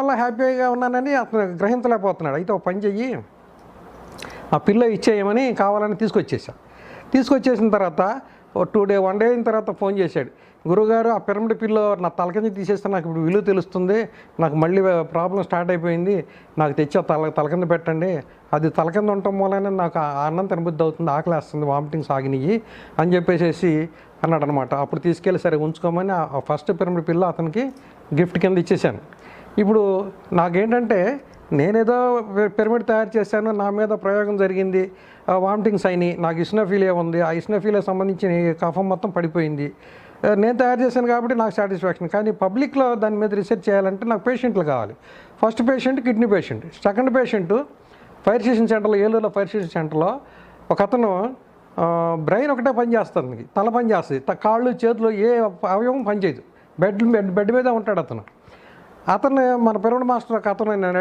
వల్ల హ్యాపీగా ఉన్నానని అతను గ్రహించలేకపోతున్నాడు. అయితే ఒక పని చెయ్యి. ఆ పిల్ల ఇచ్చేయమని కావాలని తీసుకొచ్చేసా. తీసుకొచ్చేసిన తర్వాత ఓ టూ డే వన్ డే అయిన తర్వాత ఫోన్ చేశాడు. గురుగారు ఆ పిరమిడ్ పిల్ల నా తలకింద తీసేస్తే నాకు ఇప్పుడు విలువ తెలుస్తుంది. నాకు మళ్ళీ ప్రాబ్లం స్టార్ట్ అయిపోయింది. నాకు తెచ్చి ఆ తల తలకింద పెట్టండి. అది తలకింద ఉండటం మూలనే నాకు అన్నం తినబుద్ధి అవుతుంది. ఆకలి వేస్తుంది. వామిటింగ్ సాగినవి అని చెప్పేసి అన్నాడు అనమాట అప్పుడు తీసుకెళ్ళి సరే ఉంచుకోమని ఆ ఫస్ట్ పిరమిడ్ పిల్ల అతనికి గిఫ్ట్ కింద ఇచ్చేసాను ఇప్పుడు నాకేంటంటే నేనేదో పిరమిడ్ తయారు చేశాను నా మీద ప్రయోగం జరిగింది. వామిటింగ్స్ అయినాయి నాకు ఇస్నోఫీలియా ఉంది. ఆ ఇస్నోఫీలియా సంబంధించిన కఫం మొత్తం పడిపోయింది. నేను తయారు చేశాను కాబట్టి నాకు సాటిస్ఫాక్షన్. కానీ పబ్లిక్లో దాని మీద రీసెర్చ్ చేయాలంటే నాకు పేషెంట్లు కావాలి. First patient kidney patient. Second patient fire station సెంటర్లో ఏలూరులో ఫైర్ స్టేషన్ సెంటర్లో ఒక అతను బ్రెయిన్ ఒకటే పనిచేస్తుంది తల పని చేస్తుంది. త- కాళ్ళు చేతులు ఏ అవయవం పనిచేయదు. బెడ్ బెడ్ బెడ్ మీద ఉంటాడు అతను. అతను మన పిరమిడ్ మాస్టర్ ఒక అతను నేను